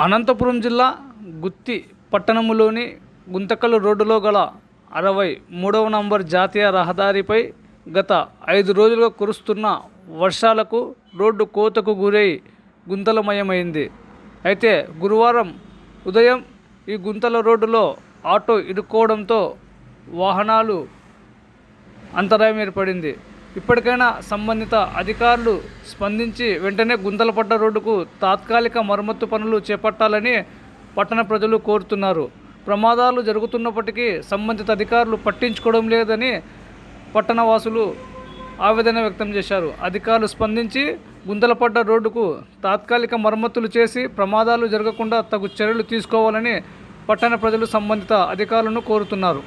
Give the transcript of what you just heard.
అనంతపురం జిల్లా గుత్తి పట్టణములోని గుంతకల్లు రోడ్డులో గల అరవై మూడవ నంబర్ జాతీయ రహదారిపై గత ఐదు రోజులుగా కురుస్తున్న వర్షాలకు రోడ్డు కోతకు గురై గుంతలమయమైంది. అయితే గురువారం ఉదయం ఈ గుంతల రోడ్డులో ఆటో ఇరుక్కోవడంతో వాహనాలు అంతరాయం ఏర్పడింది. ఇప్పటికైనా సంబంధిత అధికారులు స్పందించి వెంటనే గుంతలపడ్డ రోడ్డుకు తాత్కాలిక మరమ్మతు పనులు చేపట్టాలని పట్టణ ప్రజలు కోరుతున్నారు. ప్రమాదాలు జరుగుతున్నప్పటికీ సంబంధిత అధికారులు పట్టించుకోవడం లేదని పట్టణవాసులు ఆవేదన వ్యక్తం చేశారు. అధికారులు స్పందించి గుంతలపడ్డ రోడ్డుకు తాత్కాలిక మరమ్మతులు చేసి ప్రమాదాలు జరగకుండా తగు చర్యలు తీసుకోవాలని పట్టణ ప్రజలు సంబంధిత అధికారులను కోరుతున్నారు.